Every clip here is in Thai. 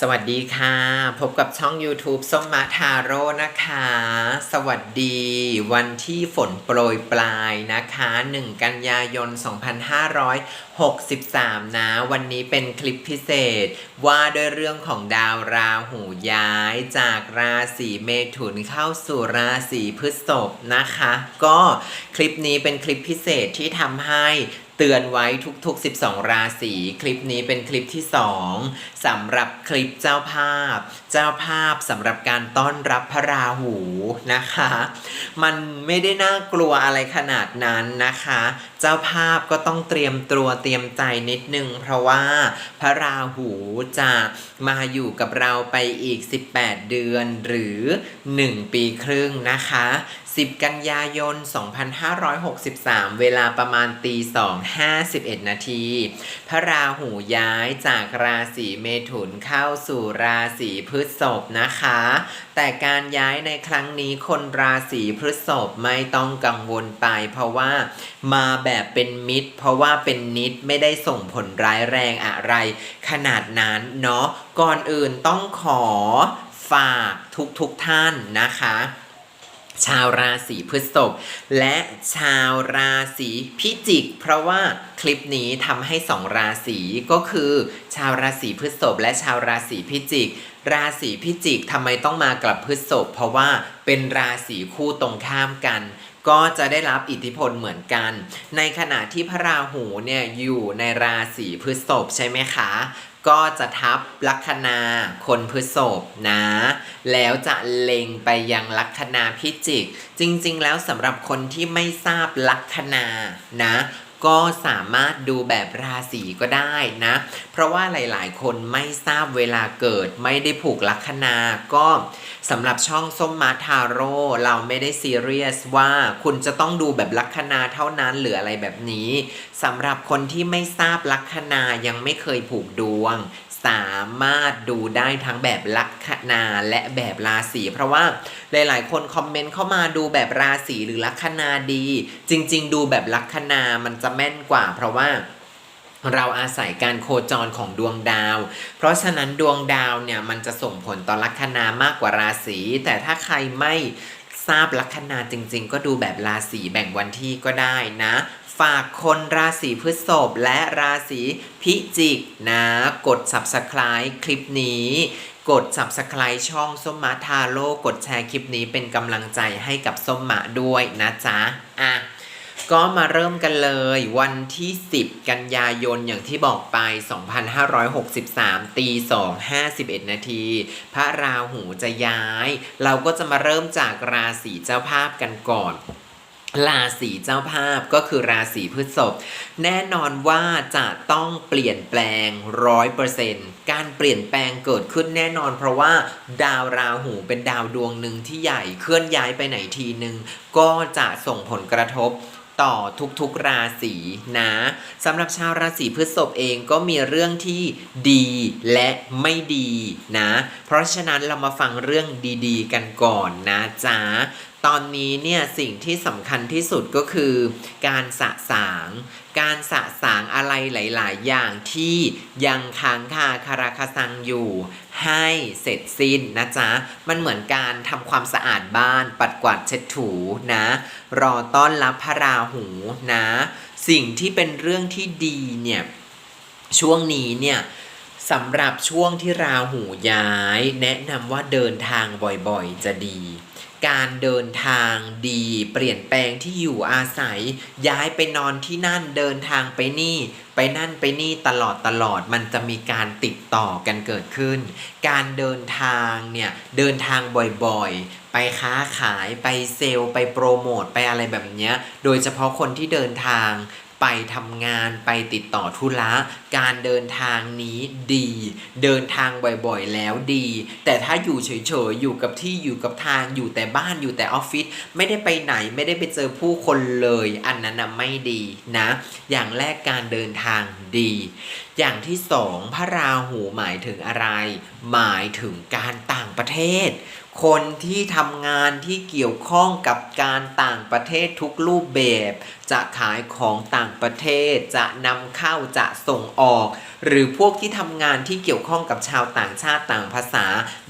สวัสดีค่ะ พบกับช่อง YouTube ส้มมะทาโร่นะคะ สวัสดีวันที่ฝนโปรยปลายนะคะ 1 กันยายน 2563 นะ วันนี้เป็นคลิปพิเศษ ว่าด้วยเรื่องของดาวราหูย้ายจากราศีเมถุนเข้าสู่ราศีพฤษภนะคะ ก็คลิปนี้เป็นคลิปพิเศษที่ทำให้ เตือนไว้ทุกๆ 12 ราศีคลิปนี้เป็นคลิปที่ 2สำหรับคลิปเจ้าภาพ เจ้าภาพสำหรับการต้อนรับพระราหูนะคะ มันไม่ได้น่ากลัวอะไรขนาดนั้นนะคะเจ้าภาพก็ต้องเตรียมตัวเตรียมใจนิดนึง เพราะว่าพระราหูจะมาอยู่กับเราไปอีก 18 เดือนหรือ 1 ปีครึ่งนะคะ 10 กันยายน 2563 เวลาประมาณตี2 51 นาที พระราหูย้ายจากราศีเมถุนเข้าสู่ราศีพฤษภนะคะ แต่การย้ายในครั้งนี้คนราศีพฤษภไม่ต้องกังวลไป เพราะว่ามาแบบเป็นมิตร เพราะว่าเป็นนิดไม่ได้ส่งผลร้ายแรงอะไร ขนาดนั้นเนาะก่อนอื่นต้องขอฝากทุกๆทท่านนะคะ ชาวราศีพฤษภและชาวราศีพิจิก เพราะว่าคลิปนี้ทำให้สองราศีก็คือ ชาวราศีพฤษภและชาวราศีพิจิก ราศีพิจิกทำไมต้องมากับพฤษภเพราะว่าเป็นราศีคู่ตรงข้ามกันก็จะได้รับอิทธิพลเหมือนกัน ในขณะที่พระราหูเนี่ยอยู่ในราศีพฤษภใช่ไหมคะ ก็จะทับลัคนาคนพฤษภนะ แล้วจะเล็งไปยังลัคนาพิจิก จริง ๆ แล้วสำหรับคนที่ไม่ทราบลัคนานะ ก็สามารถดูแบบราศีก็ได้นะ เพราะว่าหลายๆ คนไม่ทราบเวลาเกิดไม่ได้ผูกลัคนา ก็สำหรับช่องส้มมาทาโร่เราไม่ได้ซีเรียสว่าคุณจะต้องดูแบบลัคนาเท่านั้นหรืออะไรแบบนี้สำหรับคนที่ไม่ทราบลัคนายังไม่เคยผูกดวง สามารถดูได้ทั้งแบบลัคนาและแบบราศีเพราะว่าหลาย ๆ คนคอมเมนต์เข้ามาดูแบบราศีหรือลัคนาดี จริง ๆ ดูแบบลัคนามันจะแม่นกว่า เพราะว่าเราอาศัยการโคจรของดวงดาว เพราะฉะนั้นดวงดาวเนี่ยมันจะส่งผลต่อลัคนามากกว่าราศี แต่ถ้าใครไม่ทราบลัคนาจริง ๆ ก็ดูแบบราศีแบ่งวันที่ก็ได้นะ ฝากคนราศีพฤษภและราศีพิจิกนะ กด subscribe คลิปนี้ กด subscribe ช่องส้มมะทาโร่กดแชร์คลิปนี้เป็นกำลังใจให้กับส้มมะด้วยนะจ๊ะอะก็มาเริ่มกันเลยวันที่ 10 กันยายนอย่างที่บอกไป 2563 ตี 2 51 นาที พระราหูจะย้าย เราก็จะมาเริ่มจากราศีเจ้าภาพกันก่อน ราศีเจ้าภาพก็คือราศีพฤษภแน่นอนว่าจะต้องเปลี่ยนแปลงร้อยเปอร์เซนต์การเปลี่ยนแปลงเกิดขึ้นแน่นอน เพราะว่าดาวราหูเป็นดาวดวงหนึ่งที่ใหญ่เคลื่อนย้ายไปไหนทีหนึ่งก็จะส่งผลกระทบต่อทุกๆราศีนะสำหรับชาวราศีพฤษภเองก็มีเรื่องที่ดีและไม่ดีนะ เพราะฉะนั้นเรามาฟังเรื่องดีๆ กันก่อนนะจ๊ะ ตอนนี้เนี่ยสิ่งที่สำคัญที่สุดก็คือ การสะสาง การสะสางอะไรหลาย ๆ อย่างที่ยังค้างคาคาราคาซังอยู่ ให้เสร็จสิ้นนะจ๊ะ มันเหมือนการทำความสะอาดบ้านปัดกวาดเช็ดถูนะ รอต้อนรับพระราหูนะ สิ่งที่เป็นเรื่องที่ดีเนี่ยช่วงนี้เนี่ยสำหรับช่วงที่ราหูย้าย แนะนำว่าเดินทางบ่อยๆ จะดี การเดินทางดี เปลี่ยนแปลงที่อยู่อาศัย ย้ายไปนอนที่นั่นเดินทางไปนี่ ไปนั่นไปนี่ตลอดตลอดมันจะมีการติดต่อกันเกิดขึ้น การเดินทางเนี่ยเดินทางบ่อยๆ ไปค้าขายไปเซลล์ไปโปรโมทไปอะไรแบบเนี้ยโดยเฉพาะคนที่เดินทาง ไปทำงานไปติดต่อธุระการเดินทางนี้ดี เดินทางบ่อยๆแล้วดี แต่ถ้าอยู่เฉยๆอยู่กับที่อยู่กับทางอยู่แต่บ้านอยู่แต่ออฟฟิศไม่ได้ไปไหนไม่ได้ไปเจอผู้คนเลย อันนั้นนะไม่ดีนะ อย่างแรกการเดินทางดี อย่างที่สองพระราหูหมายถึงอะไร หมายถึงการต่างประเทศ คนที่ทำงานที่เกี่ยวข้องกับการต่างประเทศทุกรูปแบบ จะขายของต่างประเทศ จะนำเข้าจะส่งออก หรือพวกที่ทำงานที่เกี่ยวข้องกับชาวต่างชาติต่างภาษา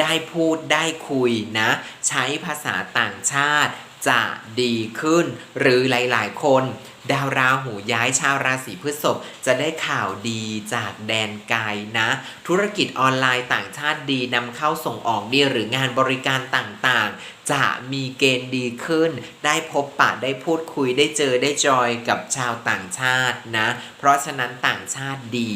ได้พูดได้คุยนะ ใช้ภาษาต่างชาติ จะดีขึ้น หรือหลายๆ คน ดาวราหูย้ายชาวราศีพฤษภจะได้ข่าวดีจากแดนไกลนะ ธุรกิจออนไลน์ต่างชาติดีนำเข้าส่งออกดีหรืองานบริการต่างๆ จะมีเกณฑ์ดีขึ้น ได้พบปะได้พูดคุยได้เจอได้จอยกับชาวต่างชาตินะ เพราะฉะนั้นต่างชาติดี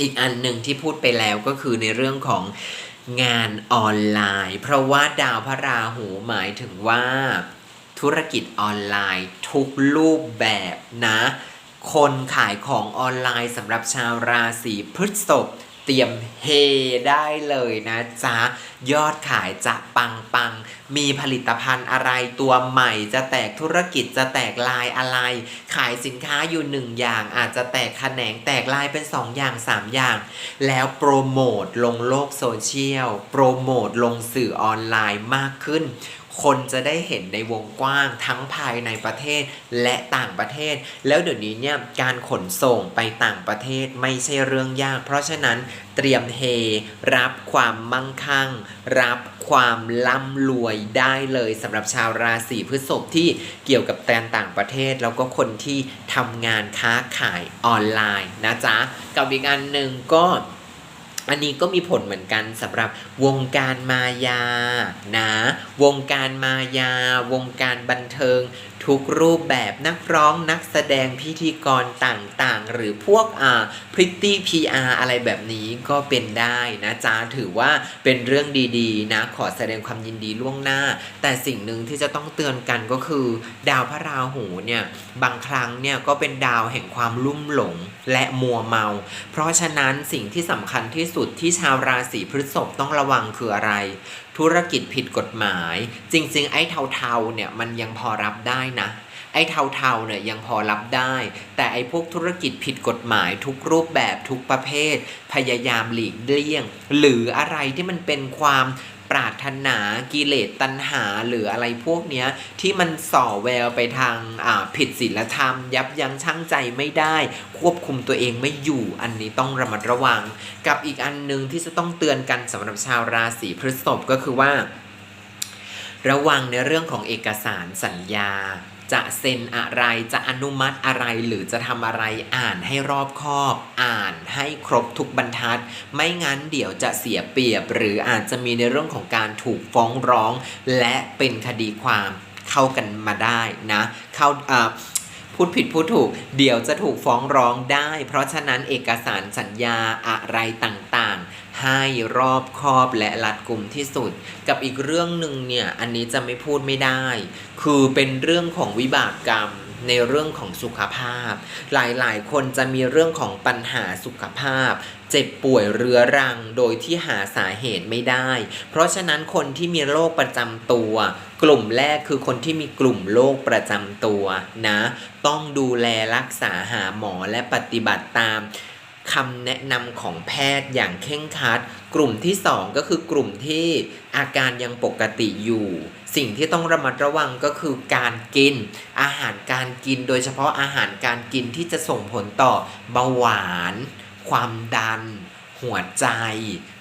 อีกอันหนึ่งที่พูดไปแล้วก็คือในเรื่องของ งานออนไลน์ เพราะว่าดาวพระราหูหมายถึงว่า ธุรกิจออนไลน์ทุกรูปแบบนะ คนขายของออนไลน์สำหรับชาวราศีพฤษภ เตรียมเฮได้เลยนะจ๊ะ ยอดขายจะปังปัง มีผลิตภัณฑ์อะไรตัวใหม่ จะแตกธุรกิจจะแตกลายอะไร ขายสินค้าอยู่หนึ่งอย่างอาจจะแตกแขนงแตกลายเป็นสองอย่างสามอย่าง แล้วโปรโมทลงโลกโซเชียล โปรโมทลงสื่อออนไลน์มากขึ้น คนจะได้เห็นในวงกว้างทั้งภายในประเทศและต่างประเทศ แล้วเดี๋ยวนี้เนี่ยการขนส่งไปต่างประเทศไม่ใช่เรื่องยาก เพราะฉะนั้นเตรียมเฮ รับความมั่งคั่ง รับความร่ำรวยได้เลยสำหรับชาวราศีพฤษภที่เกี่ยวกับแตนต่างประเทศ แล้วก็คนที่ทำงานค้าขายออนไลน์นะจ๊ะกับอีกอันหนึ่งก็ อันนี้ก็มีผลเหมือนกันสำหรับวงการมายานะวงการมายา วงการบันเทิง ทุกรูปแบบนักร้องนักแสดงพิธีกรต่างๆ หรือพวกอ่าพริตตี้พีอาอะไรแบบนี้ก็เป็นได้นะจ๊ะถือว่าเป็นเรื่องดีๆ นะ ขอแสดงความยินดีล่วงหน้า แต่สิ่งหนึ่งที่จะต้องเตือนกันก็คือ ดาวพระราหูเนี่ยบางครั้งเนี่ยก็เป็นดาวแห่งความลุ่มหลงและมัวเมา เพราะฉะนั้นสิ่งที่สำคัญที่สุดที่ชาวราศีพฤษภต้องระวังคืออะไร ธุรกิจผิดกฎหมาย จริง ๆ ไอ้เทาๆเนี่ยมันยังพอรับได้นะไอ้เทาๆเนี่ยยังพอรับได้ แต่ไอ้พวกธุรกิจผิดกฎหมายทุกรูปแบบทุกประเภท พยายามหลีกเลี่ยง หรืออะไรที่มันเป็นความ ปรารถนากิเลสตัณหาหรืออะไรพวกเนี้ย ที่มันส่อแววไปทางอ่าผิดศีลธรรม ยับยั้งชั่งใจไม่ได้ ควบคุมตัวเองไม่อยู่อันนี้ต้องระมัดระวัง กับอีกอันหนึ่งที่จะต้องเตือนกันสำหรับชาวราศีพฤษภก็คือว่า ระวังในเรื่องของเอกสารสัญญา จะเซ็นอะไรจะอนุมัติอะไรหรือจะทำอะไรอ่านให้รอบคอบ อ่านให้ครบทุกบรรทัด ไม่งั้นเดี๋ยวจะเสียเปรียบ หรืออาจจะมีในเรื่องของการถูกฟ้องร้อง และเป็นคดีความเข้ากันมาได้นะเข้าอ่าพูดผิดพูดถูก เดี๋ยวจะถูกฟ้องร้องได้ เพราะฉะนั้นเอกสารสัญญาอะไรต่างๆ ให้รอบคอบและรัดกุมที่สุด กับอีกเรื่องหนึ่งเนี่ยอันนี้จะไม่พูดไม่ได้ คือเป็นเรื่องของวิบากกรรมในเรื่องของสุขภาพ หลายๆ คนจะมีเรื่องของปัญหาสุขภาพ เจ็บป่วยเรื้อรังโดยที่หาสาเหตุไม่ได้ เพราะฉะนั้นคนที่มีโรคประจำตัว กลุ่มแรกคือคนที่มีกลุ่มโรคประจำตัวนะ ต้องดูแลรักษาหาหมอและปฏิบัติตาม คำแนะนำของแพทย์อย่างเคร่งครัด กลุ่มที่ 2 ก็คือกลุ่มที่อาการยังปกติอยู่ สิ่งที่ต้องระมัดระวังก็คือการกิน อาหารการกินโดยเฉพาะอาหารการกินที่จะส่งผลต่อเบาหวาน ความดัน หัวใจ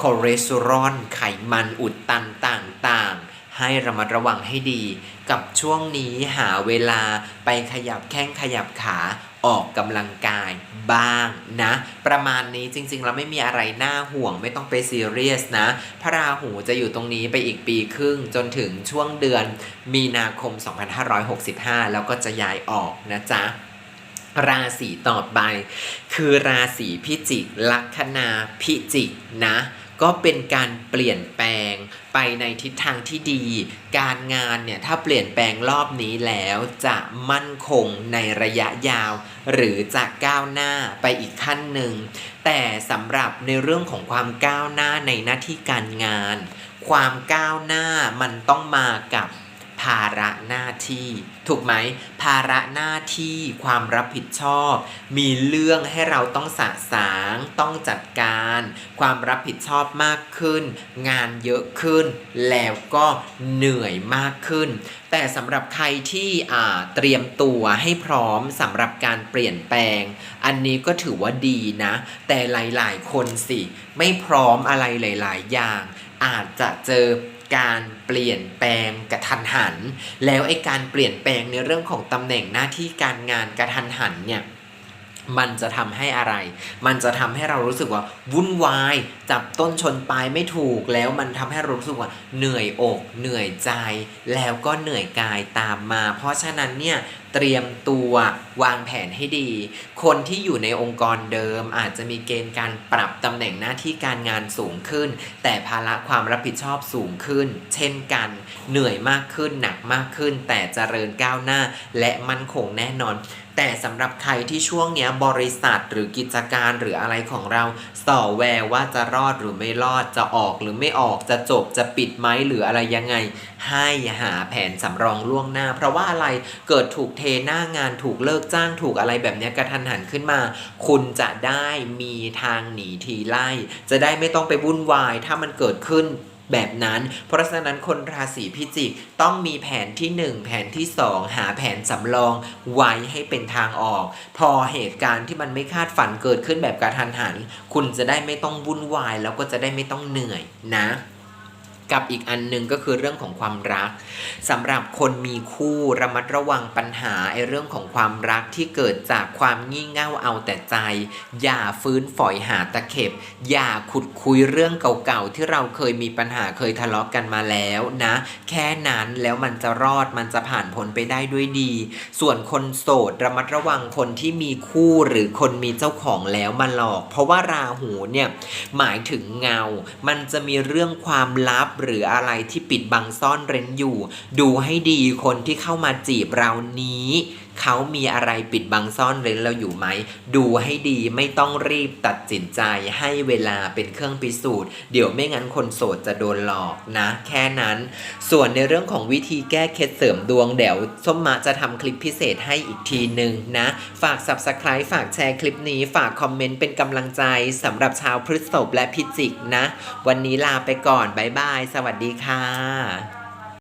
คอเลสเตอรอลไขมันอุดตันต่างๆให้ระมัดระวังให้ดี กับช่วงนี้หาเวลาไปขยับแข้งขยับขา ออกกำลังกายบ้างนะ ประมาณนี้จริงๆแล้วไม่มีอะไรน่าห่วงไม่ต้องไปซีเรียสนะ พระราหูจะอยู่ตรงนี้ไปอีกปีครึ่งจนถึงช่วงเดือนมีนาคม 2565 แล้วก็จะย้ายออกนะจ๊ะราศีต่อไป คือราศีพิจิกลัคนาพิจิกนะ ก็เป็นการเปลี่ยนแปลงไปในทิศทางที่ดี การงานเนี่ยถ้าเปลี่ยนแปลงรอบนี้แล้วจะมั่นคงในระยะยาว หรือจะก้าวหน้าไปอีกขั้นหนึ่ง แต่สำหรับในเรื่องของความก้าวหน้าในหน้าที่การงาน ความก้าวหน้ามันต้องมากับ ภาระหน้าที่ ถูกไหม ภาระหน้าที่ความรับผิดชอบ มีเรื่องให้เราต้องสะสาง ต้องจัดการ ความรับผิดชอบมากขึ้น งานเยอะขึ้น แล้วก็เหนื่อยมากขึ้น แต่สำหรับใครที่เตรียมตัวให้พร้อมสำหรับการเปลี่ยนแปลง อันนี้ก็ถือว่าดีนะ แต่หลาย ๆ คนสิ ไม่พร้อมอะไรหลาย ๆ อย่าง อาจจะเจอ การเปลี่ยนแปลงกระทันหัน แล้วไอ้การเปลี่ยนแปลงในเรื่องของตำแหน่งหน้าที่การงานกระทันหันเนี่ยมันจะทำให้อะไร มันจะทำให้เรารู้สึกว่าวุ่นวาย จับต้นชนปลายไม่ถูก แล้วมันทำให้รู้สึกว่าเหนื่อยอก เหนื่อยใจ แล้วก็เหนื่อยกายตามมา เพราะฉะนั้นเนี่ย เตรียมตัววางแผนให้ดี คนที่อยู่ในองค์กรเดิมอาจจะมีเกณฑ์การปรับตำแหน่งหน้าที่การงานสูงขึ้น แต่ภาระความรับผิดชอบสูงขึ้น เช่นกัน เหนื่อยมากขึ้นหนักมากขึ้น แต่เจริญก้าวหน้าและมั่นคงแน่นอน แต่สำหรับใครที่ช่วงเนี้ยบริษัทหรือกิจการหรืออะไรของเราส่อแววว่าจะรอดหรือไม่รอดจะออกหรือไม่ออกจะจบจะปิดไหมหรืออะไรยังไง ให้หาแผนสำรองล่วงหน้า เพราะว่าอะไรเกิดถูกเทหน้างานถูกเลิกจ้างถูกอะไรแบบนี้กระทันหันขึ้นมา คุณจะได้มีทางหนีทีไล่ จะได้ไม่ต้องไปวุ่นวาย ถ้ามันเกิดขึ้น แบบนั้น เพราะฉะนั้นคนราศีพิจิกต้องมีแผนที่ 1 แผนที่ 2 หาแผนสำรองไว้ให้เป็นทางออก พอเหตุการณ์ที่มันไม่คาดฝันเกิดขึ้นแบบกระทันหัน คุณจะได้ไม่ต้องวุ่นวายแล้วก็จะได้ไม่ต้องเหนื่อยนะ กับอีกอันหนึ่งก็คือเรื่องของความรักสำหรับคนมีคู่ระมัดระวังปัญหาไอ้เรื่องของความรักที่เกิดจากความงี่เง่าเอาแต่ใจ อย่าฟื้นฝอยหาตะเข็บ อย่าขุดคุยเรื่องเก่าๆที่เราเคยมีปัญหาเคยทะเลาะกันมาแล้วนะ แค่นั้นแล้วมันจะรอดมันจะผ่านพ้นไปได้ด้วยดี ส่วนคนโสดระมัดระวังคนที่มีคู่หรือคนมีเจ้าของแล้วมาหลอก เพราะว่าราหูเนี่ยหมายถึงเงา มันจะมีเรื่องความลับหรืออะไรที่ปิดบังซ่อนเร้นอยู่ ดูให้ดีคนที่เข้ามาจีบเรานี้ เขามีอะไรปิดบังซ่อนเร้นเราอยู่ไหม ดูให้ดีไม่ต้องรีบตัดสินใจให้เวลาเป็นเครื่องพิสูจน์ เดี๋ยวไม่งั้นคนโสดจะโดนหลอกนะ แค่นั้น ส่วนในเรื่องของวิธีแก้เคล็ดเสริมดวงเดี๋ยวส้มมะจะทำคลิปพิเศษให้อีกทีหนึ่งนะ ฝาก subscribe ฝากแชร์คลิปนี้ ฝากคอมเมนต์เป็นกำลังใจสำหรับชาวพฤษภและพิจิกนะ วันนี้ลาไปก่อน บ๊ายบาย สวัสดีค่ะ